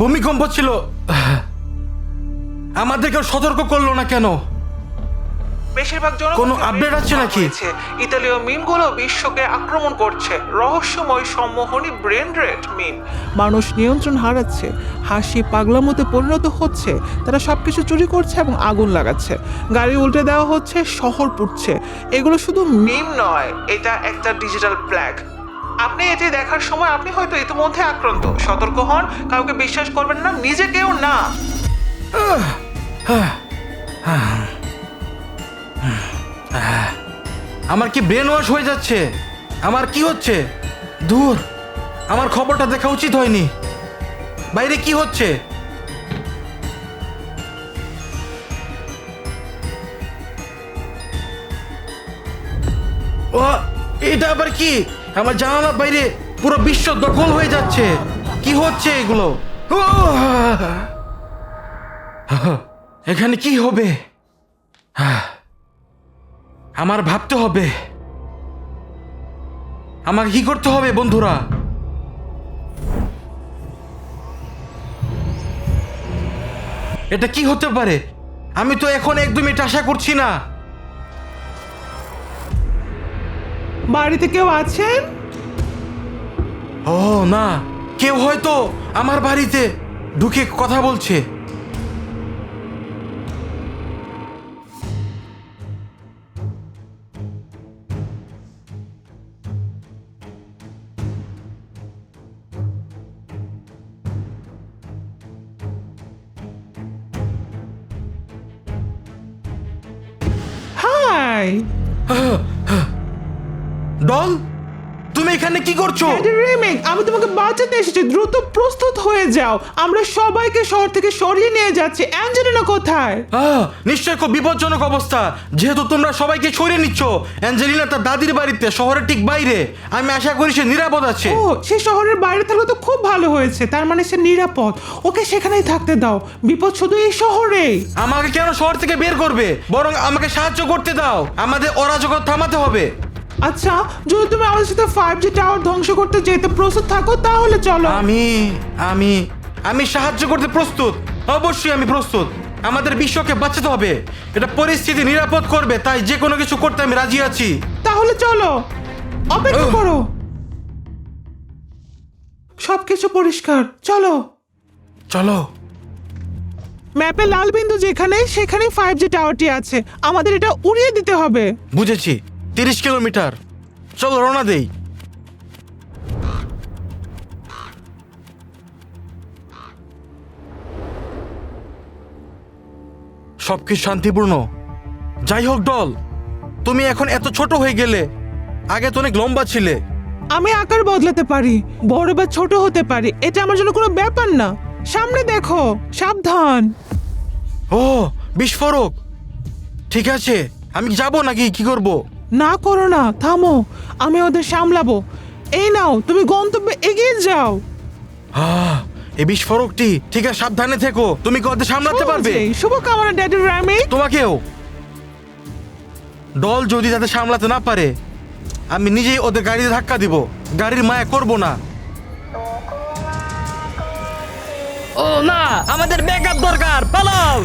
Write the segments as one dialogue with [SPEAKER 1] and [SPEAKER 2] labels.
[SPEAKER 1] ভূমিকম্প ছিল। আমাদেরকে সতর্ক করল না কেন?
[SPEAKER 2] বেশিরভাগ জনগণ
[SPEAKER 1] কোনো update আছে নাকি?
[SPEAKER 2] ইতালীয় মিমগুলো বিশ্বকে আক্রমণ করছে। রহস্যময় সম্মোহনী ব্রেন রেড মিম। মানুষ নিয়ন্ত্রণ হারাচ্ছে হাসি পাগলামোতে পরিণত হচ্ছে তারা সবকিছু চুরি করছে এবং আগুন লাগাচ্ছে। গাড়ি উল্টে দেওয়া হচ্ছে শহর পুড়ছে। এগুলো শুধু মিম নয় এটা একটা ডিজিটাল প্ল্যাগ আপনি এটি দেখার সময় আপনি হয়তো ইতিমধ্যে আক্রান্ত। সতর্ক হন, কাউকে বিশ্বাস করবেন না নিজেকেও না।
[SPEAKER 1] আমার কি ব্রেন ওয়াশ হয়ে যাচ্ছে? আমার কি হচ্ছে? দূর আমার খবরটা দেখা উচিত হয়নি। বাইরে কি হচ্ছে? ও, এটা আবার কি? আমার জানালার বাইরে পুরো বিশ্ব দখল হয়ে যাচ্ছে। কি হচ্ছে এগুলো! এখানে কি হবে? আমার ভাবতে হবে। আমাকে কি করতে হবে, বন্ধুরা? এটা কি হতে পারে? আমি তো এখন একদম এটা আশা করছি না।
[SPEAKER 2] বাড়িতে কেউ আছেন?
[SPEAKER 1] ও না কেউ হয়তো আমার বাড়িতে ঢুকে কথা বলছে।
[SPEAKER 2] হাই!
[SPEAKER 1] ডল তুমি এখানে কি করছ?
[SPEAKER 2] রেমিক আমি তোমাকে বাঁচাতে এসেছি দ্রুত প্রস্তুত হয়ে যাও। আমরা সবাইকে শহর থেকে সরিয়ে নিয়ে যাচ্ছি। অ্যাঞ্জেলিনা কোথায়?
[SPEAKER 1] নিশ্চয় খুব বিপজ্জনক অবস্থা। যেহেতু তোমরা সবাইকে সরিয়ে নিচ্ছ অ্যাঞ্জেলিনা তার দাদির বাড়িতে শহরের ঠিক বাইরে। আমি আশা করি সে নিরাপদ আছে।
[SPEAKER 2] ও সে শহরের বাইরে থাকলে তো খুব ভালো হয়েছে। তার মানে সে নিরাপদ। ওকে সেখানেই থাকতে দাও। বিপদ শুধু এই শহরেই
[SPEAKER 1] আমাকে কেন শহর থেকে বের করবে? বরং আমাকে সাহায্য করতে দাও। আমাদের অরাজকতা থামাতে হবে।
[SPEAKER 2] আচ্ছা যদি তুমি আমাদের সাথে ফাইভ জি টাওয়ার ধ্বংস করতে যেতে প্রস্তুত থাকো তাহলে চলো।
[SPEAKER 1] আমি আমি আমি সাহায্য করতে প্রস্তুত। অবশ্যই আমি প্রস্তুত। আমাদের বিশ্বকে বাঁচাতে হবে। এটা পরিস্থিতি নিরাপদ করবে তাই যে কোনো কিছু করতে আমি রাজি আছি।
[SPEAKER 2] তাহলে চলো অপেক্ষা। করো। সবকিছু পরিষ্কার চলো।
[SPEAKER 1] চলো।
[SPEAKER 2] ম্যাপে লাল বিন্দু যেখানে সেখানেই ফাইভ জি টাওয়ারটি আছে। আমাদের এটা উড়িয়ে দিতে হবে।
[SPEAKER 1] বুঝেছি। তিরিশ কিলোমিটার। চলো রওনা দেই। সবকিছু শান্তিপূর্ণ। যাই হোক ডল তুমি এখন এত ছোট হয়ে গেলে আগে তো অনেক লম্বা ছিলে।
[SPEAKER 2] আমি আকার বদলাতে পারি বড় বা ছোট হতে পারি এটা আমার জন্য কোনো ব্যাপার না। সামনে দেখো সাবধান।
[SPEAKER 1] ও বিস্ফোরক। ঠিক আছে আমি যাব নাকি কি করব?
[SPEAKER 2] না করো না থামো আমি ওদের সামলাবো। এই নাও তুমি গন্তব্যে এগিয়ে যাও।
[SPEAKER 1] আহ, এই বিস্ফোরকটি ঠিক আছে সাবধানে থেকো তুমি কি ওদের সামলাতে পারবে?
[SPEAKER 2] সহজেই। শুভকামনা ড্যাডি রামি
[SPEAKER 1] তোমাকেও। দল যদি তাদের সামলাতে না পারে আমি নিজেই ওদের গাড়িতে ধাক্কা দিব। গাড়ির মায়া করব না।
[SPEAKER 3] ও না আমাদের ব্যাকআপ দরকার পালাও!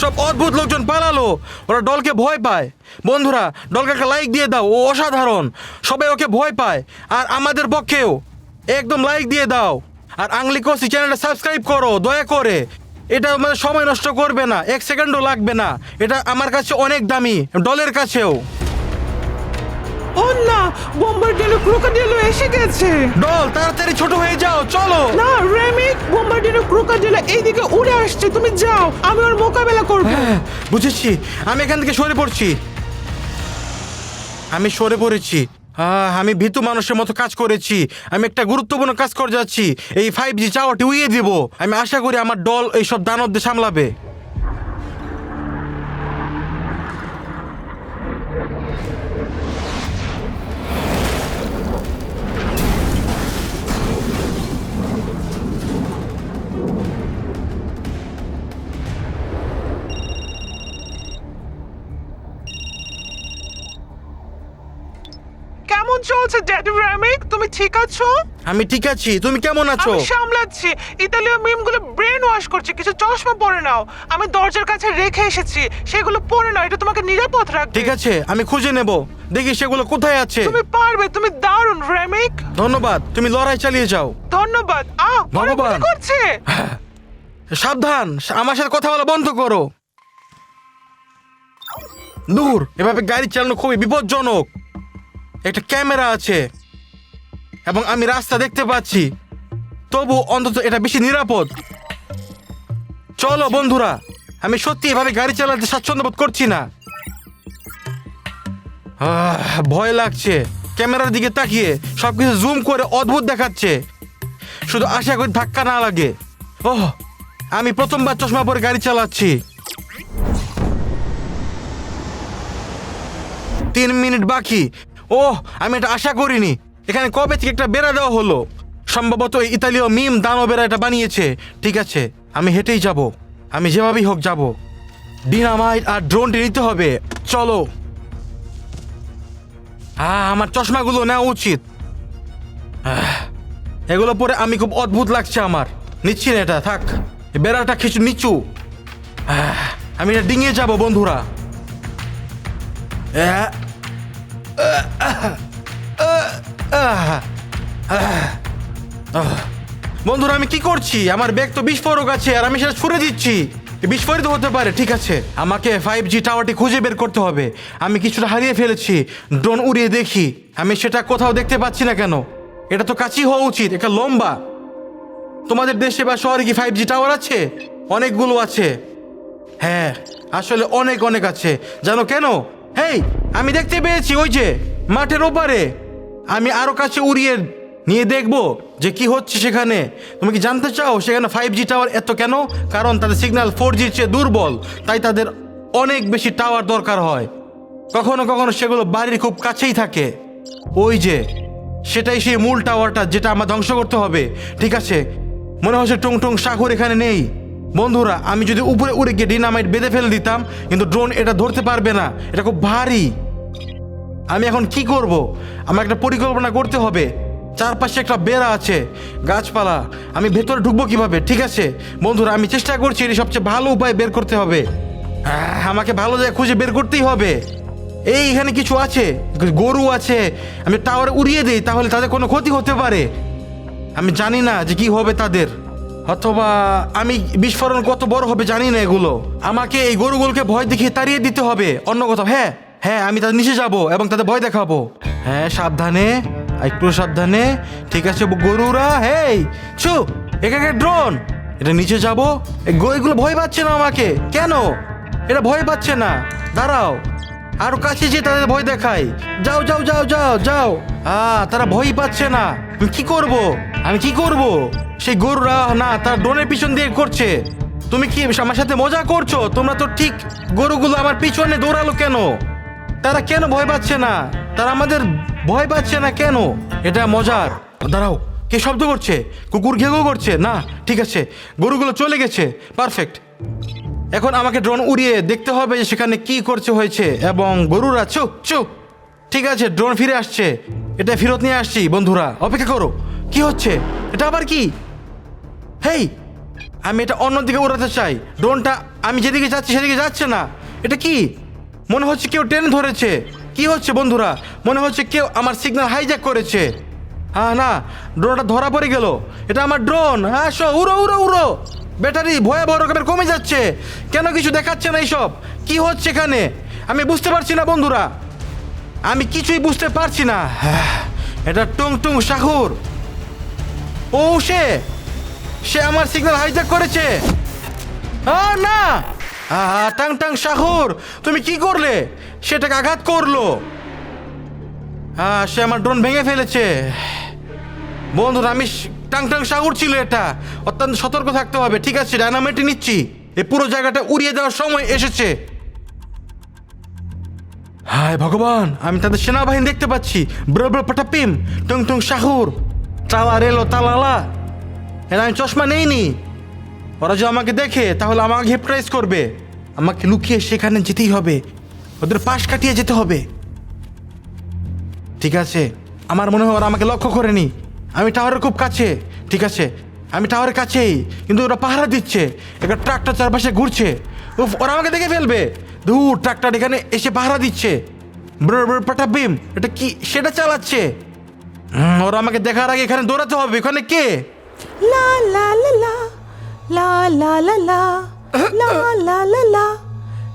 [SPEAKER 1] সব অদ্ভুত লোকজন পালালো। ওরা ডলকে ভয় পায়। বন্ধুরা ডলকে একটা লাইক দিয়ে দাও ও অসাধারণ। সবাই ওকে ভয় পায় আর আমাদের পক্ষেও। একদম লাইক দিয়ে দাও। আর আংলি কোসি চ্যানেলটা সাবস্ক্রাইব করো দয়া করে। এটা মানে সময় নষ্ট করবে না এক সেকেন্ডও লাগবে না। এটা আমার কাছে অনেক দামি ডলের কাছেও।
[SPEAKER 2] ও না বোম্বার্ডিনো ক্রোকোডিলো এসে গেছে।
[SPEAKER 1] ডল তাড়াতাড়ি ছোট হয়ে যাও চলো।
[SPEAKER 2] না রেমিক বোম্বার্ডিনো ক্রোকোডিলো এইদিকে উড়ে আসছে তুমি যাও আমি ওর মোকাবেলা করব।
[SPEAKER 1] হ্যাঁ বুঝেছি আমি এখান থেকে সরে পড়ছি। আমি সরে পড়েছি। আহ, আমি ভীতু মানুষের মতো কাজ করেছি। আমি একটা গুরুত্বপূর্ণ কাজ করে যাচ্ছি। এই ফাইভ জি চাওয়াটি উইয়ে দিব। আমি আশা করি আমার দল এইসব দানবদের সামলাবে।
[SPEAKER 2] চলছে ড্যাডি র্যামিক তুমি ঠিক আছো?
[SPEAKER 1] আমি ঠিক আছি। তুমি কেমন আছো?
[SPEAKER 2] আমি সামলাচ্ছি। ইতালীয় মিমগুলো ব্রেন ওয়াশ করছে। কিছু চশমা পরে নাও। আমি দরজার কাছে রেখে এসেছি। সেগুলো পরে নাও। এটা তোমাকে নিরাপদ রাখবে।
[SPEAKER 1] ঠিক আছে আমি খুঁজে নেব। দেখি সেগুলো কোথায় আছে।
[SPEAKER 2] তুমি পারবে। তুমি দারুণ র্যামিক
[SPEAKER 1] ধন্যবাদ। তুমি লড়াই চালিয়ে যাও।
[SPEAKER 2] ধন্যবাদ। আহ ওরা
[SPEAKER 1] ভগবান।
[SPEAKER 2] গুলি করছে।
[SPEAKER 1] সাবধান। আমার সাথে কথা বলা বন্ধ করো। দূর এভাবে গাড়ি চালানো খুবই বিপজ্জনক। একটা ক্যামেরা আছে। এবং আমি রাস্তা দেখতে পাচ্ছি। তবু অন্তত এটা বেশি নিরাপদ। চলো বন্ধুরা, আমি সত্যি এভাবে গাড়ি চালাতে স্বাচ্ছন্দ্য বোধ করছি না। ভয় লাগছে। ক্যামেরার দিকে তাকিয়ে সবকিছু জুম করে অদ্ভুত দেখাচ্ছে। শুধু আশা করি ধাক্কা না লাগে। ওহ, আমি প্রথমবার চশমা পরে গাড়ি চালাচ্ছি। তিন মিনিট বাকি ওহ আমি এটা আশা করিনি। এখানে কবে থেকে একটা বেড়া দেওয়া হলো? সম্ভবত ইতালীয় মিম দানো বেড়া এটা বানিয়েছে। ঠিক আছে আমি হেঁটেই যাব। আমি যেভাবেই হোক যাব। ডিনামাইট আর ড্রোনটি নিতে হবে। চলো। হ্যাঁ আমার চশমাগুলো নেওয়া উচিত। এগুলো পরে আমি খুব অদ্ভুত লাগছে আমার। নিচ্ছি না এটা থাক। বেড়াটা কিছু নিচু। আমি এটা ডিঙিয়ে যাব বন্ধুরা। আহ, বন্ধুরা, আমি কি করছি? আমার ব্যাগ তো বিস্ফোরক আছে আর আমি সেটা ছুড়ে দিচ্ছি। বিস্ফোরিত হতে পারে, ঠিক আছে? আমাকে ফাইভ জি টাওয়ারটি খুঁজে বের করতে হবে। আমি কিছুটা হারিয়ে ফেলেছি। ড্রোন উড়িয়ে দেখি। আমি সেটা কোথাও দেখতে পাচ্ছি না কেন? এটা তো কাছেই হওয়া উচিত, এটা লম্বা। তোমাদের দেশে বা শহরে কি ফাইভ জি টাওয়ার আছে? অনেকগুলো আছে। হ্যাঁ আসলে অনেক অনেক আছে। জানো কেন? হেই, আমি দেখতে পেয়েছি, ওই যে, মাঠের ওপারে। আমি আরও কাছে উড়িয়ে নিয়ে দেখব যে কি হচ্ছে সেখানে। তুমি কি জানতে চাও সেখানে ফাইভ জি টাওয়ার এত কেন? কারণ তাদের সিগন্যাল ফোর জির চেয়ে দুর্বল, তাই তাদের অনেক বেশি টাওয়ার দরকার হয়। কখনো কখনো সেগুলো বাড়ির খুব কাছেই থাকে। ওই যে, সেটাই সেই মূল টাওয়ারটা যেটা আমার ধ্বংস করতে হবে। ঠিক আছে? মনে হচ্ছে টুং টুং সাগর এখানে নেই। বন্ধুরা, আমি যদি উপরে উড়ে গিয়ে ডিনামাইট বেঁধে ফেলে দিতাম, কিন্তু ড্রোন এটা ধরতে পারবে না। এটা খুব ভারী। আমি এখন কি করব? আমার একটা পরিকল্পনা করতে হবে। চারপাশে একটা বেড়া আছে, গাছপালা। আমি ভেতরে ঢুকবো কীভাবে? ঠিক আছে? বন্ধুরা, আমি চেষ্টা করছি এটি সবচেয়ে ভালো উপায় বের করতে হবে। আমাকে ভালো জায়গা খুঁজে বের করতেই হবে। এই এখানে কিছু আছে, গরু আছে। আমি টাওয়ারে উড়িয়ে দিই, তাহলে তাদের কোনো ক্ষতি হতে পারে। আমি জানি না যে কি হবে তাদের। অথবা আমি বিস্ফোরণ কত বড় হবে জানি না এগুলো। আমাকে এই গরুগুলোকে ভয় দেখিয়ে তাড়িয়ে দিতে হবে। অন্য কোথাও হ্যাঁ? হ্যাঁ আমি তাদের নিচে যাব এবং তাদের ভয় দেখাবো। হ্যাঁ সাবধানে, একটু সাবধানে। ঠিক আছে গরুরা, হেই চু এখানে ড্রোন এটা নিচে যাব। এই গরুগুলো ভয় পাচ্ছে না আমাকে। কেন? এটা ভয় পাচ্ছে না। দাঁড়াও। আরও কাছে যে তাদের ভয় দেখাই। যাও যাও যাও যাও যাও। আ, তারা ভয় পাচ্ছে না। কি করব? আমি কি করব? সেই গরুরা, না, তার ড্রোনের পিছন দিয়ে করছে তুমি কি আমার সাথে মজা করছ? তোমরা তো ঠিক গরুগুলো আমার পিছনে দৌড়ালো কেন? তারা কেন ভয় পাচ্ছে না? তারা আমাদের ভয় পাচ্ছে না কেন? এটা মজার। দাঁড়াও, কে শব্দ করছে? কুকুর ঘেঘো করছে? না, ঠিক আছে। গরুগুলো চলে গেছে। পারফেক্ট। এখন আমাকে ড্রোন উড়িয়ে দেখতে হবে যে সেখানে কি করছে, হয়েছে। এবং গরুরা চুপ চুপ ঠিক আছে, ড্রোন ফিরে আসছে। এটা ফেরত নিয়ে আসছি, বন্ধুরা। অপেক্ষা করো। কি হচ্ছে? এটা আবার কি? হেই, আমি এটা অন্যদিকে উড়াতে চাই। ড্রোনটা আমি যেদিকে যাচ্ছি, সেদিকে যাচ্ছে না। এটা কি? মনে হচ্ছে কেউ ট্রেন ধরেছে। কি হচ্ছে বন্ধুরা? মনে হচ্ছে কেউ আমার সিগন্যাল হাইজ্যাক করেছে। হ্যাঁ না ড্রোনটা ধরা পড়ে গেল। এটা আমার ড্রোন হ্যাঁ আসো উড়ো উড়ো উড়ো। ব্যাটারি ভয়াবহ রকমের কমে যাচ্ছে। কেন কিছু দেখাচ্ছে না এইসব? কি হচ্ছে এখানে? আমি বুঝতে পারছি না বন্ধুরা। আমি কিছুই বুঝতে পারছি না। হ্যাঁ, এটা টুং টুং শাহুর ও সে সে আমার সিগন্যাল হাইজ্যাক করেছে। না! টাং টাং শাহুর তুমি কি করলে? সেটাকে আঘাত করল। হ্যাঁ সে আমার ড্রোন ভেঙে ফেলেছে। বন্ধুরা, আমি টাং টাং সাগর ছিল এটা। অত্যন্ত সতর্ক থাকতে হবে, ঠিক আছে? ডায়নামাইটে নিচ্ছি। এই পুরো জায়গাটা উড়িয়ে দেওয়ার সময় এসেছে। হায় ভগবান, আমি তাদের সেনাবাহিনী দেখতে পাচ্ছি। ব্র ব্র, পটাপিম, টুং টুং শাহুর তালা রেলো, তালালা। এরা আমি চশমা নেইনি। ওরা যদি আমাকে দেখে, তাহলে আমাকে হিপটাইজ করবে। আমাকে লুকিয়ে সেখানে যেতেই হবে। ওদের পাশ কাটিয়ে যেতে হবে। ঠিক আছে? আমার মনে হয় ওরা আমাকে লক্ষ্য করেনি। আমি টাওয়ারের খুব কাছে। ঠিক আছে? আমি টাওয়ারের কাছেই। কিন্তু ওরা পাহারা দিচ্ছে। একটা ট্রাকটা চারপাশে ঘুরছে। উফ, ওরা আমাকে দেখে ফেলবে। দূর ট্রাকটার এখানে এসে পাহারা দিচ্ছে। এটা কি সেটা চালাচ্ছে? ওরা আমাকে দেখার আগে এখানে দৌড়াতে হবে। এখানে কে?
[SPEAKER 4] লা লা la la la la la la la la la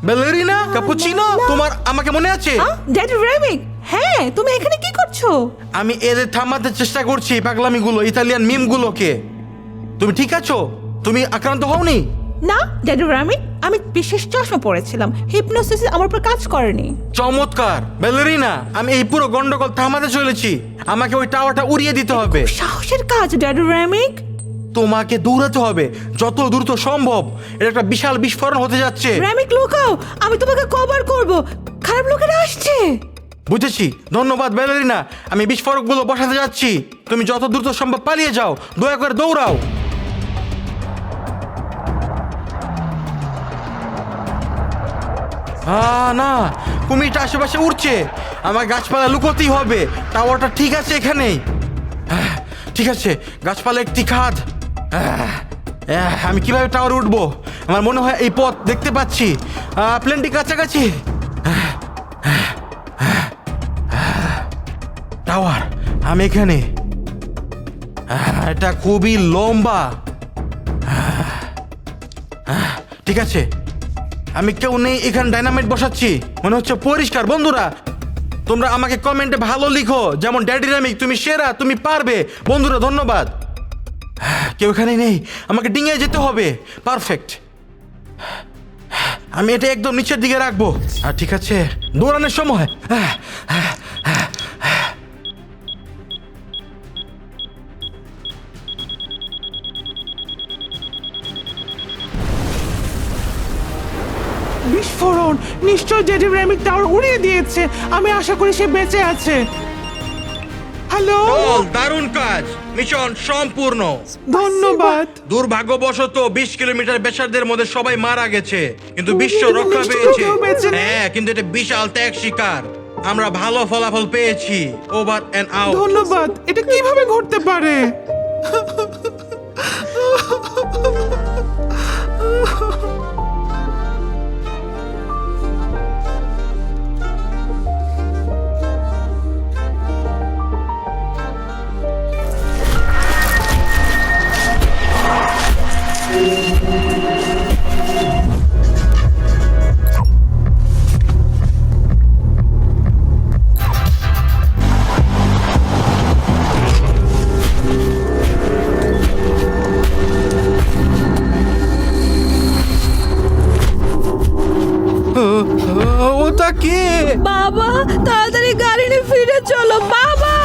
[SPEAKER 1] ballerina cappuccino তোমার আমাকে মনে আছে?
[SPEAKER 4] ড্যাডি রেমিক হ্যাঁ তুমি এখানে কি করছ?
[SPEAKER 1] আমি এদের থামাতে চেষ্টা করছি পাগলামিগুলো ইতালিয়ান মিমগুলোকে। তুমি ঠিক আছো? তুমি আক্রান্ত হওনি?
[SPEAKER 4] না ড্যাডি রেমিক আমি বিশেষ চশমা পড়েছিলাম হিপনোসিস আমার উপর কাজ করেনি।
[SPEAKER 1] চমৎকার। বেলেরিনা আমি এই পুরো গন্ডগোল থামাতে চলেছি। আমাকে ওই টাওয়ারটা উড়িয়ে দিতে হবে।
[SPEAKER 4] সাহসের কাজ ড্যাডি রেমিক
[SPEAKER 1] তোমাকে দৌড়াতে হবে যত দ্রুত সম্ভব। এটা একটা বিশাল বিস্ফোরণ হতে যাচ্ছে।
[SPEAKER 4] রেমিক লুকাও! আমি তোমাকে কভার করব। খারাপ লোকেরা আসছে।
[SPEAKER 1] বুঝেছি। ধন্যবাদ বেলেরিনা আমি বিস্ফোরকগুলো বসাতে যাচ্ছি। তুমি যত দ্রুত সম্ভব পালিয়ে যাও। দয়া করে দৌড়াও। আ, না কুমিরটা আশেপাশে উড়ছে। আমার গাছপালা লুকোতেই হবে। টাওয়ারটা ঠিক আছে এখানেই। আহ, ঠিক আছে। গাছপালা একটি খাদ। আমি কীভাবে টাওয়ার উঠবো? আমার মনে হয় এই পথ দেখতে পাচ্ছি। প্লেনটি কাছাকাছি। টাওয়ার আমি এখানে। এটা খুবই লম্বা। ঠিক আছে। আমি কেউ নেই, এখানে ডাইনামাইট বসাচ্ছি। মনে হচ্ছে পরিষ্কার। বন্ধুরা, তোমরা আমাকে কমেন্টে ভালো লিখো। যেমন ড্যাডিনামিক তুমি সেরা, তুমি পারবে। বন্ধুরা, ধন্যবাদ। কেউ এখানে নেই। আমাকে ডিঙিয়ে যেতে হবে। পারফেক্ট। আমি এটা একদম নিচের দিকে রাখব। আর ঠিক আছে দৌড়ানোর সময়।
[SPEAKER 2] বিস্ফোরণ! নিশ্চয় ড্যাডি রেমিক টাওয়ার উড়িয়ে দিয়েছে। আমি আশা করি সে বেঁচে আছে। হ্যালো?
[SPEAKER 1] দারুণ কাজ! মিশন সম্পূর্ণ।
[SPEAKER 2] ধন্যবাদ।
[SPEAKER 1] দুর্ভাগ্যবশত বিশ কিলোমিটার বেসারদের মধ্যে সবাই মারা গেছে কিন্তু বিশ্ব রক্ষা পেয়েছে। হ্যাঁ কিন্তু এটা বিশাল ত্যাগ শিকার। আমরা ভালো ফলাফল পেয়েছি। ওভার এন্ড আউট
[SPEAKER 2] ধন্যবাদ। এটা কীভাবে ঘটতে পারে?
[SPEAKER 1] কে?
[SPEAKER 4] বাবা তাড়াতাড়ি গাড়ি নিয়ে ফিরে চলো। বাবা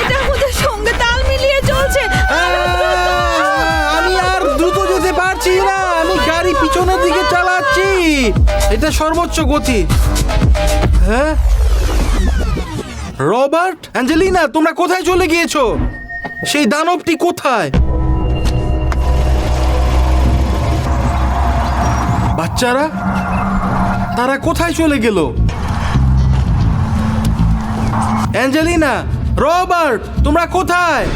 [SPEAKER 4] এটা আমাদের সঙ্গে তাল মিলিয়ে চলছে।
[SPEAKER 1] আমি আর দ্রুত যেতে পারছি না। আমি গাড়ি পিছনের দিকে চালাচ্ছি। এটা সর্বোচ্চ গতি। হ্যাঁ? রবার্ট অ্যাঞ্জেলিনা তোমরা কোথায় চলে গিয়েছো? সেই দানবটি কোথায়? বাচ্চারা তারা কোথায় চলে গেল? অ্যাঞ্জেলিনা রবার্ট তোমরা কোথায়?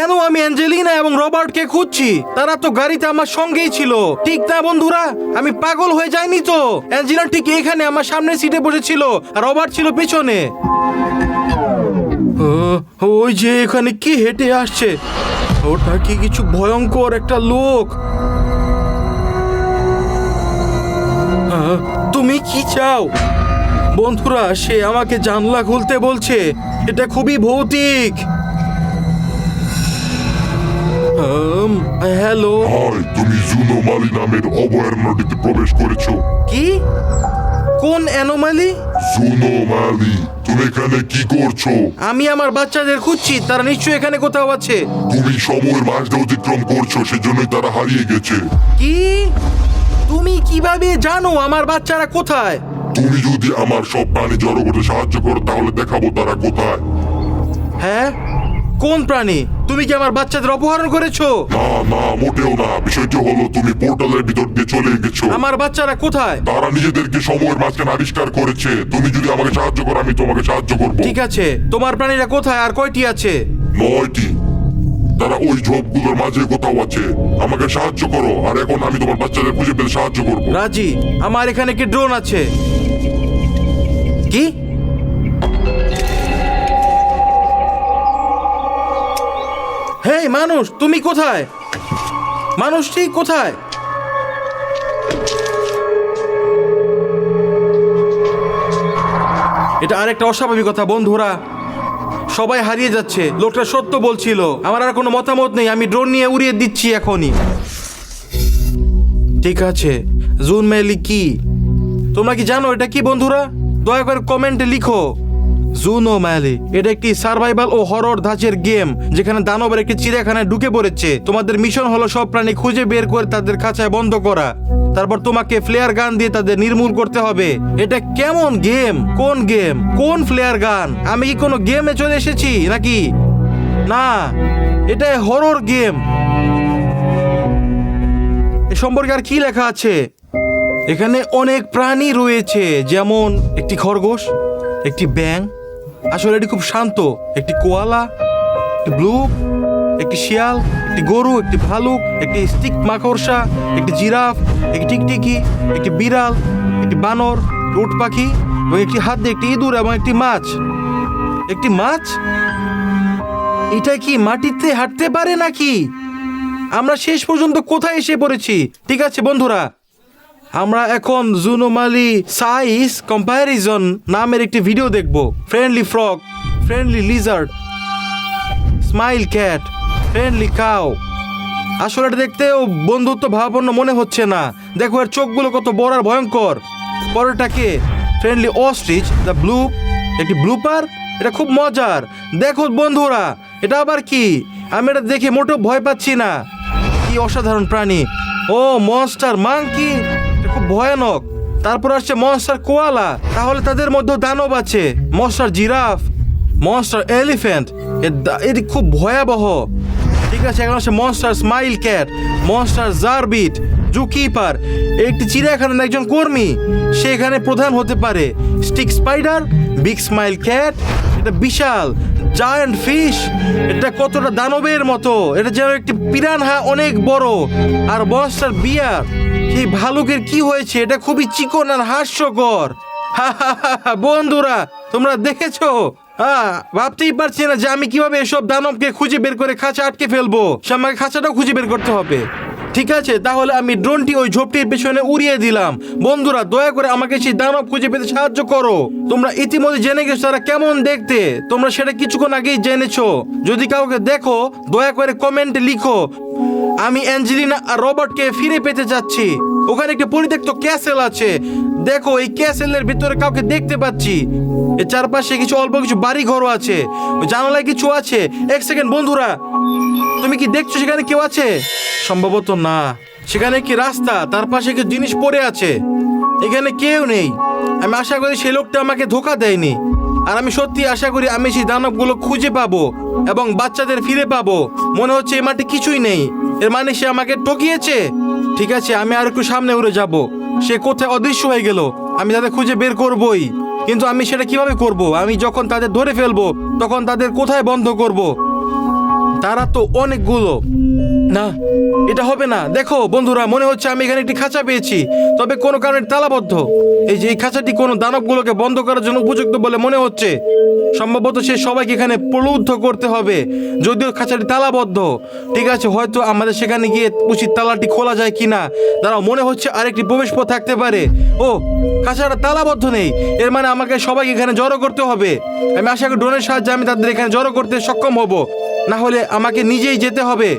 [SPEAKER 1] কেন আমি অ্যাঞ্জেলিনা এবং রবার্টকে খুঁজছি? তারা তো গাড়িতে আমার সঙ্গেই ছিল। ঠিক না বন্ধুরা? আমি পাগল হয়ে যাইনি তো? অ্যাঞ্জেলিনা ঠিক এখানে আমার সামনের সিটে বসেছিল, আর রবার্ট ছিল পেছনে। ওই যে এখানে কি হেঁটে আসছে? ওটা কি কিছু ভয়ঙ্কর একটা লোক? তুমি কি চাও? বন্ধুরা, সে আমাকে জানলা খুলতে বলছে। এটা খুবই ভৌতিক। হ্যালো।
[SPEAKER 5] হাই তুমি জুনো মালি নামের অভয়ারণ্যটিতে প্রবেশ করেছ।
[SPEAKER 1] কি? কোন অ্যানোমালি?
[SPEAKER 5] জুনো মালি তুমি এখানে কি করছ?
[SPEAKER 1] আমি আমার বাচ্চাদের খুঁজছি তারা নিশ্চয়ই এখানে কোথাও আছে।
[SPEAKER 5] তুমি সময়ের মাঝটা অতিক্রম করছ সেজন্যই তারা হারিয়ে গেছে।
[SPEAKER 1] কি? তুমি কীভাবে জানো আমার বাচ্চারা কোথায়?
[SPEAKER 5] তুমি যদি আমার সব প্রাণী জড়ো করতে সাহায্য করো তাহলে দেখাবো তারা কোথায়।
[SPEAKER 1] হ্যাঁ? কোন প্রাণী? তুমি কি আমার বাচ্চাদের অপহরণ করেছ?
[SPEAKER 5] না না মোটেও না। বিষয়টি হলো তুমি পোর্টালের ভিতর দিয়ে চলে গেছো।
[SPEAKER 1] আমার বাচ্চারা কোথায়?
[SPEAKER 5] তারা নিজেদেরকে সময়ের মাঝখানে আবিষ্কার করেছে। তুমি যদি আমাকে সাহায্য করো আমি তোমাকে সাহায্য করব।
[SPEAKER 1] ঠিক আছে। তোমার প্রাণীরা কোথায় আর কয়টি আছে?
[SPEAKER 5] নয়টি। তারা ওই ঝোপগুলোর মাঝে কোথাও আছে। আমাকে সাহায্য করো আর এখন আমি তোমার বাচ্চাদের খুঁজে পেতে সাহায্য করব।
[SPEAKER 1] রাজি। আমার এখানে কি ড্রোন আছে। কি? হেই, মানুষ, তুমি কোথায়? মানুষটি কোথায়? এটা আরেকটা অস্বাভাবিকতা বন্ধুরা। সবাই হারিয়ে যাচ্ছে, লোকটা সত্য বলছিল। আমার আর কোনো মতামত নেই, আমি ড্রোন নিয়ে উড়িয়ে দিচ্ছি এখনই। ঠিক আছে, জুন মেলি কি? তোমরা কি জানো এটা কি, বন্ধুরা? দয়া করে কমেন্টে লিখো। জুনো ম্যালি, এটা একটি সার্ভাইভাল ও হরর ধাঁচের গেম যেখানে দানবের একটি চিড়িয়াখানায় ঢুকে পড়েছে। তোমাদের মিশন হলো সব প্রাণী খুঁজে বের করে তাদের খাঁচায় বন্ধ করা। তারপর তোমাকে ফ্লেয়ার গান দিয়ে তাদের নির্মূল করতে হবে। এটা কেমন গেম কোন গেম কোন ফ্লেয়ার গান আমি কি কোনো গেমে চলে এসেছি নাকি? না এটা হরর গেম এ সম্পর্কে আর কি লেখা আছে? এখানে অনেক প্রাণী রয়েছে, যেমন একটি খরগোশ, একটি ব্যাং আসলে এটি খুব শান্ত। একটি কোয়ালা, একটি ব্লু, একটি শিয়াল, একটি গরু, একটি ভালুক, একটি স্টিক মাকড়সা, একটি জিরাফ, একটি টিকটিকি, একটি বিড়াল, একটি বানর উট পাখি এবং একটি হাত দিয়ে একটি ইঁদুর এবং একটি মাছ। একটি মাছ? এটা কি মাটিতে হাঁটতে পারে নাকি? আমরা শেষ পর্যন্ত কোথায় এসে পড়েছি? ঠিক আছে, বন্ধুরা আমরা এখন জুনোমালি সাইজ কম্পারিজন নামের একটি ভিডিও দেখব। Friendly frog friendly lizard smile cat friendly cow আসলে এটা দেখতেও বন্ধুত্ব ভাবাপন্ন মনে হচ্ছে না। দেখো, এর চোখগুলো কত বড় আর ভয়ঙ্কর। পরেরটাকে ফ্রেন্ডলি অস্ট্রিচ দ্য ব্লু একটি ব্লুপার এটা খুব মজার। দেখো বন্ধুরা, এটা আবার কি? আমি এটা দেখে মোটেও ভয় পাচ্ছি না। কি অসাধারণ প্রাণী। ও মনস্টার মাংকি খুব ভয়ানক। তারপর আসছে মনস্টার কোয়ালা। তাহলে তাদের মধ্যে দানব আছে। Monster giraffe, monster elephant. এটি খুব ভয়াবহ। ঠিক আছে, এখন আসছে monster smile cat monster gerbil zoo keeper একটি চিড়িয়াখানার একজন কর্মী সে এখানে প্রধান হতে পারে stick spider big smile cat এটা বিশাল জায়ান্ট ফিশ এটা কতটা দানবের মতো, এটা যেন একটি পিরানহা অনেক বড়, আর মনস্টার বিয়ার সেই ভালুকের কি হয়েছে, এটা খুবই চিকন আর হাস্যকর। হা হা হা, বন্ধুরা, তোমরা দেখেছ? হ্যাঁ ভাবতেই পারছি না যে আমি কীভাবে এসব দানবকে খুঁজে বের করে খাঁচা আটকে ফেলব। সে আমাকে খাঁচাটাও খুঁজে বের করতে হবে। ঠিক আছে, তাহলে আমি ড্রোনটি ওই ঝোপটির পেছনে উড়িয়ে দিলাম। বন্ধুরা, দয়া করে আমাকে সেই দানব খুঁজে পেতে সাহায্য করো। তোমরা ইতিমধ্যে জেনে গেছো তারা কেমন দেখতে। তোমরা সেটা কিছুক্ষণ আগেই জেনেছো। যদি কাউকে দেখো, দয়া করে কমেন্টে লিখো। আমি অ্যাঞ্জেলিনা আর রবার্টকে ফিরে পেতে যাচ্ছি ওখানে একটি পরিত্যক্ত ক্যাসেল আছে। দেখো, এই ক্যাসেলের ভিতরে কাউকে দেখতে পাচ্ছি। এর চারপাশে কিছু অল্প কিছু বাড়ি ঘরও আছে জানালায় কিছু আছে। এক সেকেন্ড, বন্ধুরা। তুমি কি দেখছ সেখানে কেউ আছে? সম্ভবত না। সেখানে কি রাস্তা? তার পাশে কিছু জিনিস পড়ে আছে। এখানে কেউ নেই। আমি আশা করি সেই লোকটা আমাকে ধোকা দেয়নি। আর আমি সত্যি আশা করি আমি সেই দানবগুলো খুঁজে পাবো এবং বাচ্চাদের ফিরে পাবো। মনে হচ্ছে এই মাঠে কিছুই নেই। এর মানে সে আমাকে ঠকিয়েছে? ঠিক আছে, আমি আর একটু সামনে উড়ে যাব। সে কোথায় অদৃশ্য হয়ে গেল, আমি তাদের খুঁজে বের করবই। কিন্তু আমি সেটা কীভাবে করব? আমি যখন তাদের ধরে ফেলব, তখন তাদের কোথায় বন্ধ করব? তারা তো অনেকগুলো। না, এটা হবে না। দেখো, বন্ধুরা, মনে হচ্ছে আমি এখানে একটি খাঁচা পেয়েছি, তবে কোনো কারণে তালাবদ্ধ। এই যে এই খাঁচাটি কোনো দানবগুলোকে বন্ধ করার জন্য উপযুক্ত বলে মনে হচ্ছে। সম্ভবত সে সবাইকে এখানে প্রলুব্ধ করতে হবে, যদিও খাঁচাটি তালাবদ্ধ। ঠিক আছে, হয়তো আমাদের সেখানে গিয়ে উচিত তালাটি খোলা যায় কি না দাঁড়াও, মনে হচ্ছে আরেকটি প্রবেশ পথ থাকতে পারে। ও, খাঁচাটা তালাবদ্ধ নেই। এর মানে আমাকে সবাইকে এখানে জড়ো করতে হবে। আমি আশা করি ড্রোনের সাহায্যে আমি তাদের এখানে জড়ো করতে সক্ষম হব। না হলে আমাকে নিজেই যেতে হবে।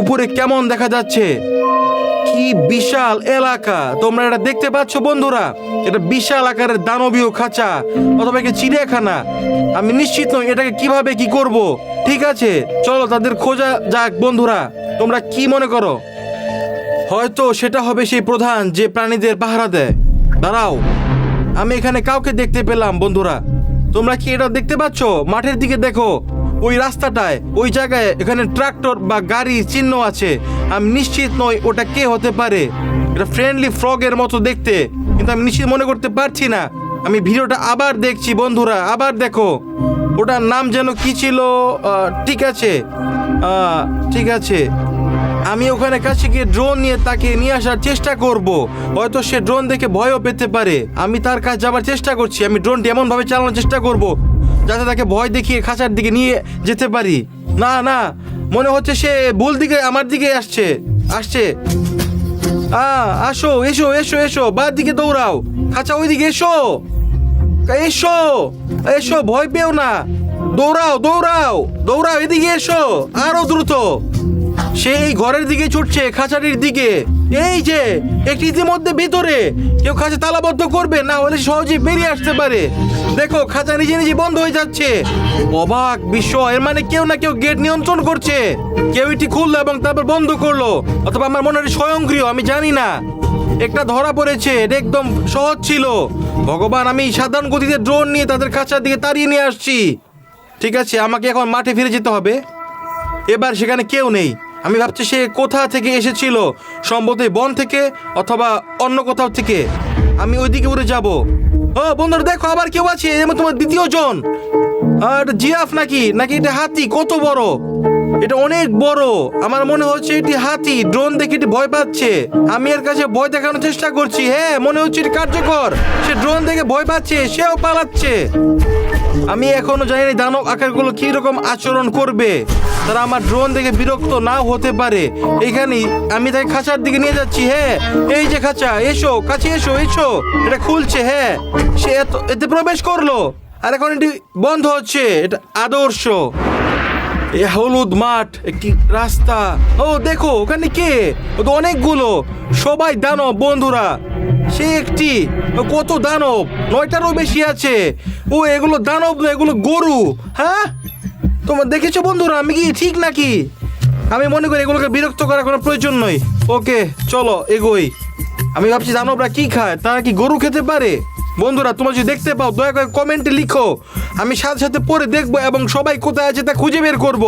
[SPEAKER 1] উপরে কেমন দেখা যাচ্ছে? কি বিশাল এলাকা। তোমরা এটা দেখতে পাচ্ছ, বন্ধুরা? এটা বিশাল আকারের দানবীয় খাঁচা, অথবা একটা চিড়িয়াখানা। আমি নিশ্চিত নই এটাকে কীভাবে কি করব। ঠিক আছে, চলো তাদের খোঁজা যাক, বন্ধুরা। তোমরা কি মনে করো? হয়তো সেটা হবে সেই প্রধান যে প্রাণীদের পাহারা দেয়। দাঁড়াও, আমি এখানে কাউকে দেখতে পেলাম, বন্ধুরা। তোমরা কি এটা দেখতে পাচ্ছ? মাঠের দিকে দেখো। ওই রাস্তাটায়, ওই জায়গায় এখানে ট্রাক্টর বা গাড়ি চিহ্ন আছে। আমি নিশ্চিত নই ওটা কে হতে পারে। এটা ফ্রেন্ডলি ফ্রগের মতো দেখতে, কিন্তু আমি নিশ্চিত মনে করতে পারছি না। আমি ভিডিওটা আবার দেখছি বন্ধুরা, আবার দেখো। ওটার নাম যেন কি ছিল? ঠিক আছে। ঠিক আছে। আমি ওখানে কাছে গিয়ে ড্রোন নিয়ে তাকে নিয়ে আসার চেষ্টা করব। হয়তো সে ড্রোন দেখে ভয়ও পেতে পারে। আমি তার কাছে যাবার চেষ্টা করছি। আমি ড্রোনটি এমনভাবে চালানোর চেষ্টা করব যাতে তাকে ভয় দেখিয়ে খাঁচার দিকে নিয়ে যেতে পারি। না না, মনে হচ্ছে সে ভুল দিকে আমার দিকে আসছে আসছে। আ, আসো, এসো এসো এসো বাদ দিকে দৌড়াও। খাঁচা ওইদিকে এসো। এসো এসো, ভয় পেও না। দৌড়াও দৌড়াও দৌড়াও, এদিকে এসো, আরও দ্রুত। সে এই ঘরের দিকে ছুটছে, খাঁচাটির দিকে। এই যে, একটি ইতিমধ্যে ভিতরে। কেউ খাঁচা তালাবদ্ধ করবে, না হলে সহজেই বেরিয়ে আসতে পারে। দেখো, খাঁচা নিজে নিজে বন্ধ হয়ে যাচ্ছে। অবাক বিষয় এর মানে কেউ না কেউ গেট নিয়ন্ত্রণ করছে। কেউ এটি খুললো এবং তারপর বন্ধ করল, অথবা আমার মনে হয় স্বয়ংক্রিয়, আমি জানি না। একটা ধরা পড়েছে, এটা একদম সহজ ছিল। ভগবান, আমি সাধারণ গতিতে ড্রোন নিয়ে তাদের খাঁচার দিকে তাড়িয়ে নিয়ে আসছি। ঠিক আছে, আমাকে এখন মাঠে ফিরে যেতে হবে। এবার সেখানে কেউ নেই। আমি ভাবছি সে কোথা থেকে এসেছিল? সম্ভবত বন থেকে অথবা অন্য কোথাও থেকে। আমি ওইদিকে উড়ে যাব। ও, বন্ধুরা, দেখো, আবার কেউ আছে? তোমার দ্বিতীয় জন। আর জিরাফ নাকি? নাকি এটা হাতি? কত বড়? এটা অনেক বড়। আমার মনে হচ্ছে এটি হাতি। ড্রোন দেখে এটি ভয় পাচ্ছে। আমি এর কাছে ভয় দেখানোর চেষ্টা করছি। হ্যাঁ মনে হচ্ছে এটি কার্যকর। সে ড্রোন দেখে ভয় পাচ্ছে, সেও পালাচ্ছে। আমি এখনও জানি দানব আকারগুলো কি রকম আচরণ করবে। তারা আমার ড্রোন দেখে বিরক্ত নাও হতে পারে। এখানেই আমি তাকে খাঁচার দিকে নিয়ে যাচ্ছি হ্যাঁ। এই যে খাঁচা, এসো, কাছে এসো এসো। এটা খুলছে হ্যাঁ। সে এত, এতে প্রবেশ করল। আর এখন এটি বন্ধ হচ্ছে, এটা আদর্শ। এ হলুদ মাঠ একটি রাস্তা। ও, দেখো, ওখানে কে? ও তো অনেকগুলো। সবাই দানব, বন্ধুরা। সে একটি কত দানব? নয়টারও বেশি আছে। ও, এগুলো দানব না, এগুলো গরু। হ্যাঁ? তোমার দেখেছ বন্ধুরা, আমি কি ঠিক নাকি? আমি মনে করি এগুলোকে বিরক্ত করার কোনো প্রয়োজন নয় ওকে, চলো, এগোই। আমি ভাবছি দানবরা কি খায়? তারা কি গরু খেতে পারে? বন্ধুরা, তোমরা যদি দেখতে পাও, দয়া করে কমেন্টে লিখো। আমি সাথে সাথে পরে দেখব এবং সবাই কোথায় আছে তা খুঁজে বের করব।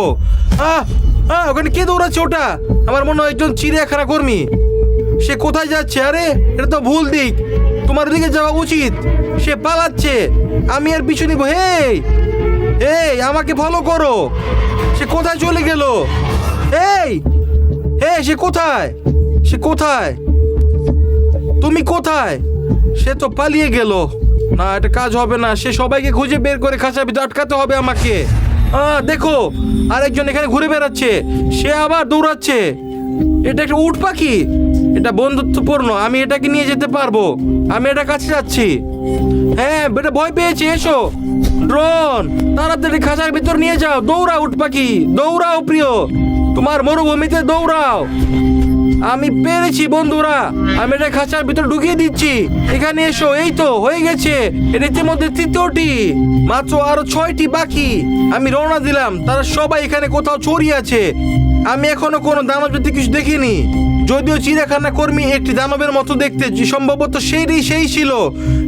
[SPEAKER 1] আহ আহ, ওখানে কে দৌড়াচ্ছে ওটা? আমার মনে হয় একজন চিড়িয়াখানা কর্মী। সে কোথায় যাচ্ছে? আরে, এটা তো ভুল দিক। তোমার দিকে যাওয়া উচিত। সে পালাচ্ছে। আমি আর পিছু নিব। হেই! এই, আমাকে ফলো করো। সে কোথায় চলে গেল? এই হে সে কোথায়? সে কোথায়? তুমি কোথায়? সে তো পালিয়ে গেল। না, এটা কাজ হবে না। সে সবাইকে খুঁজে বের করে ভিতরে আটকাতে হবে আমাকে। দেখো, আরেকজন এখানে ঘুরে বেড়াচ্ছে। সে আবার দৌড়াচ্ছে। এটা একটা উট পাখি? এটা বন্ধুত্বপূর্ণ, আমি এটাকে নিয়ে যেতে পারব। আমি এটা কাছে যাচ্ছি। হ্যাঁ বেটা ভয় পেয়েছি, এসো। ড্রোন, তাড়াতাড়ি খাঁচার ভিতর নিয়ে যাও। দৌড়াও উট পাখি দৌড়াও, প্রিয়। তোমার মরুভূমিতে দৌড়াও। আমি পেরেছি, বন্ধুরা। আমি এটা খাঁচার ভিতর ঢুকিয়ে দিচ্ছি। এখানে এসো, এই তো, হয়ে গেছে। এর ইতিমধ্যে তৃতীয়টি, মাত্র আরও ছয়টি বাকি। আমি রওনা দিলাম। তারা সবাই এখানে কোথাও ছড়িয়ে আছে। আমি এখনও কোনো দানব যদি কিছু দেখিনি। যদিও চিড়িয়াখানা কর্মী একটি দানবের মতো দেখতে সম্ভবত সেই সেই ছিল।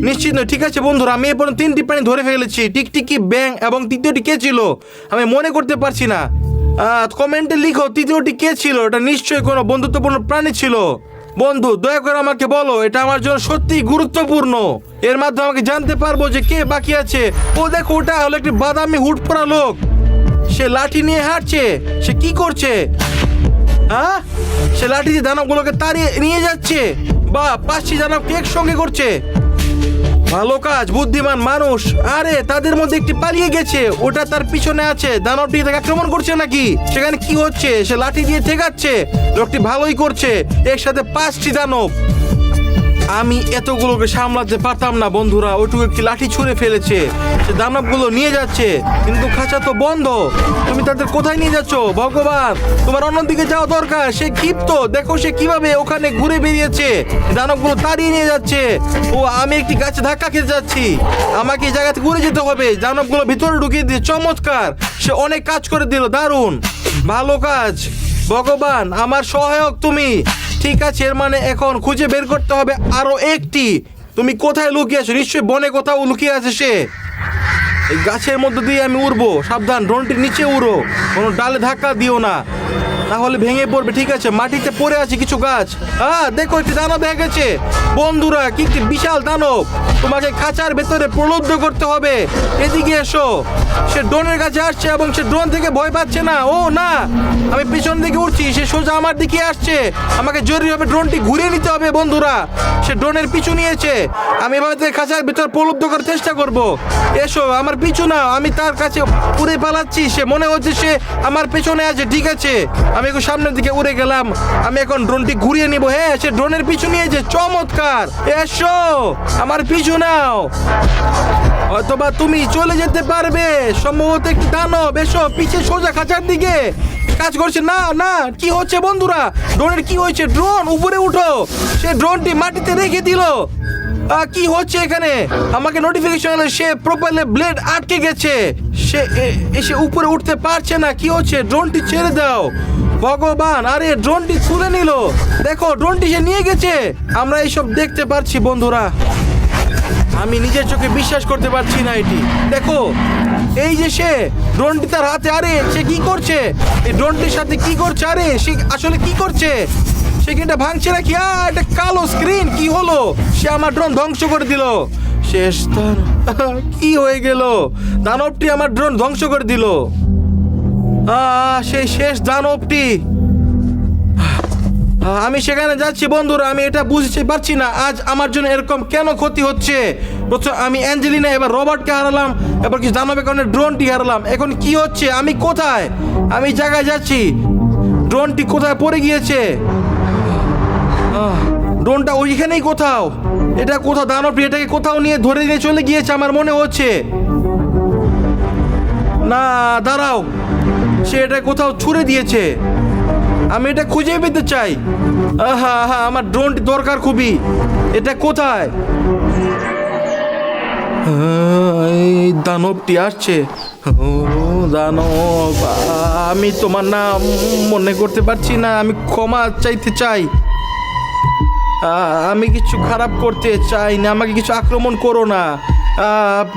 [SPEAKER 1] নিশ্চিত নয়, ঠিক আছে বন্ধুরা, আমি এ পর্যন্ত তিনটি প্রাণী ধরে ফেলেছি, টিকটিকি ব্যাং এবং তৃতীয়টি কে ছিল? আমি মনে করতে পারছি না। কমেন্টে লিখো, তৃতীয়টি কে ছিল? এটা নিশ্চয়ই কোনো বন্ধুত্বপূর্ণ প্রাণী ছিল। বন্ধু, দয়া করে আমাকে বলো, এটা আমার জন্য সত্যিই গুরুত্বপূর্ণ। এর মাধ্যমে আমাকে জানতে পারব যে কে বাকি আছে। ও দেখো, ওটা হলো একটি বাদামি হুট পরা লোক। সে লাঠি নিয়ে হাঁটছে, সে কি করছে? হ্যাঁ? সে লাঠি দিয়ে দানবগুলোকে তাড়িয়ে নিয়ে যাচ্ছে। বা পাঁচটি দানব কেক সঙ্গে করছে? ভালো কাজ, বুদ্ধিমান মানুষ। আরে, তাদের মধ্যে একটি পালিয়ে গেছে। ওটা তার পিছনে আছে। দানবটি তাকে আক্রমণ করছে নাকি? সেখানে কি হচ্ছে? সে লাঠি দিয়ে ঠেকাচ্ছে। লোকটি ভালোই করছে। একসাথে পাঁচটি দানব। আমি এতগুলোকে সামলাতে পারতাম না, বন্ধুরা। ওইটুকু একটি লাঠি ছুঁড়ে ফেলেছে। সে দানবগুলো নিয়ে যাচ্ছে, কিন্তু খাঁচা তো বন্ধ। তুমি তাদের কোথায় নিয়ে যাচ্ছ? ভগবান, তোমার অন্যদিকে যাওয়া দরকার। সে ক্ষিপ্ত। দেখো সে কীভাবে ওখানে ঘুরে বেরিয়েছে দানবগুলো তাড়িয়ে নিয়ে যাচ্ছে। ও, আমি একটি গাছে ধাক্কা খেতে যাচ্ছি। আমাকে এই জায়গাতে ঘুরে যেতে হবে। দানবগুলো ভিতরে ঢুকিয়ে দিয়ে চমৎকার। সে অনেক কাজ করে দিল, দারুণ। ভালো কাজ। ভগবান, আমার সহায়ক তুমি। ঠিক আছে, এর মানে এখন খুঁজে বের করতে হবে আরও একটি। তুমি কোথায় লুকিয়ে আছো? নিশ্চয়ই বনে কোথাও লুকিয়ে আছে সে। এই গাছের মধ্যে দিয়ে আমি উড়বো। সাবধান ড্রোনটির নিচে উড়ো। কোনো ডালে ধাক্কা দিও না। তাহলে ভেঙে পড়বে, ঠিক আছে? মাটিতে পড়ে আছে কিছু গাছ। হ্যাঁ দেখো একটি দানব গেছে বন্ধুরা, কি বিশাল দানব। তোমাকে খাঁচার ভেতরে প্রলুব্ধ করতে হবে। এদিকে এসো। সে ড্রোনের কাছে আসছে এবং সে ড্রোন থেকে ভয় পাচ্ছে না। ও, না! আমি পিছন দিকে উঠছি, সে সোজা আমার দিকে আসছে। আমাকে জরুরিভাবে ড্রোনটি ঘুরিয়ে নিতে হবে, বন্ধুরা। সে ড্রোনের পিছু নিয়েছে। আমি এভাবে খাঁচার ভিতর প্রলুব্ধ করার চেষ্টা করব। এসো, আমার পিছু নাও। আমি তার কাছে উড়ে পালাচ্ছি। সে মনে হচ্ছে সে আমার পেছনে আছে, ঠিক আছে? আমি একটু সামনের দিকে উড়ে গেলাম। আমি এখন ড্রোনটি ঘুরিয়ে নিব। হ্যাঁ সে ড্রোনের পিছু নিয়েছে চমৎকার। এসো, আমার পিছু নাও। অথবা তুমি চলে যেতে পারবে। সম্ভবত একটি দানব। এসো, পিছে সোজা খাঁচার দিকে। কাজ করছে। না না, কি হচ্ছে বন্ধুরা? ড্রোনের কি হয়েছে? ড্রোন, উপরে উঠো। সে ড্রোনটি মাটিতে রেখে দিল। কি হচ্ছে এখানে? আমাকে নোটিফিকেশন সে প্রোপাইলে ব্লেড আটকে গেছে। সে এসে উপরে উঠতে পারছে না। কি হচ্ছে? ড্রোনটি ছেড়ে দাও। ভগবান, আরে ড্রোনটি তুলে নিল। দেখো ড্রোনটি সে নিয়ে গেছে। আমরা এইসব দেখতে পারছি বন্ধুরা। আমি নিজের চোখে বিশ্বাস করতে পারছি না এটি। দেখো, এই যে সে ড্রোনটি তার হাতে, আরে, সে কি করছে? এই ড্রোনটির সাথে কি করছে? আরে, সে আসলে কি করছে? সে কি এটা ভাঙছে নাকি? আ, এটা কালো স্ক্রিন কি হলো? সে আমার ড্রোন ধ্বংস করে দিল। শেষ তার, কি হয়ে গেল? দানবটি আমার ড্রোন ধ্বংস করে দিল। সেই শেষ দানবটি। আমি সেখানে যাচ্ছি, বন্ধুরা, আমি এটা বুঝতে পারছি না। আজ আমার জন্য এরকম কেন ক্ষতি হচ্ছে? আমি অ্যাঞ্জেলিনা, এবার রবার্টকে হারালাম, এবার কিছু দানবের কারণে ড্রোনটি হারালাম। এখন কি হচ্ছে? আমি কোথায়? আমি জায়গায় যাচ্ছি। ড্রোনটি কোথায় পড়ে গিয়েছে? ড্রোনটা ওইখানেই কোথাও। এটা কোথাও? দানবটি এটাকে কোথাও নিয়ে ধরে নিয়ে চলে গিয়েছে, আমার মনে হচ্ছে। না, দাঁড়াও। সে এটা কোথাও ছুঁড়ে দিয়েছে। আমি এটা খুঁজে পেতে চাই। আহা আহা, আমার ড্রোনটি দরকার খুবই। এটা কোথায়? এই দানবটি আসছে। দানব, আমি তোমার নাম মনে করতে পারছি না, আমি ক্ষমা চাইতে চাই। আমি কিছু খারাপ করতে চাই না, আমাকে কিছু আক্রমণ করো না।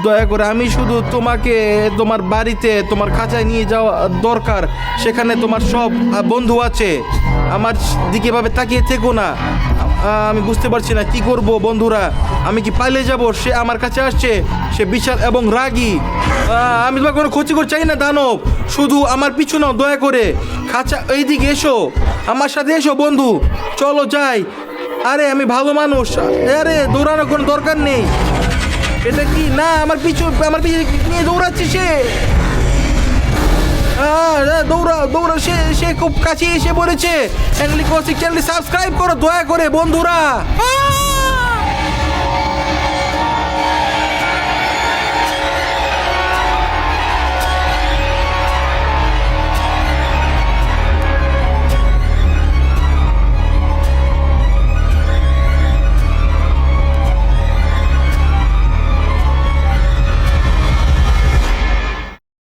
[SPEAKER 1] দয়া করে আমি শুধু তোমাকে, তোমার বাড়িতে, তোমার খাঁচায় নিয়ে যাওয়া দরকার। সেখানে তোমার সব বন্ধু আছে। আমার দিকে এভাবে তাকিয়ে থেকো না। আমি বুঝতে পারছি না কি করব, বন্ধুরা। আমি কি পালিয়ে যাব? সে আমার কাছে আসছে। সে বিশাল এবং রাগী। আমি তোমার কোনো ক্ষতি করতে চাই না, দানব। শুধু আমার পিছু নাও, দয়া করে। খাঁচা এইদিকে এসো। আমার সাথে এসো, বন্ধু। চলো যাই। আরে, আমি ভালো মানুষ। আরে, দৌড়ানোর কোনো দরকার নেই। এটা কি? না, আমার পিছু আমার পিছু নিয়ে দৌড়াচ্ছে সে। দৌড়া দৌড়া সে সে খুব কাছে এসে বলেছে চ্যানেলটি সাবস্ক্রাইব করো, দয়া করে, বন্ধুরা!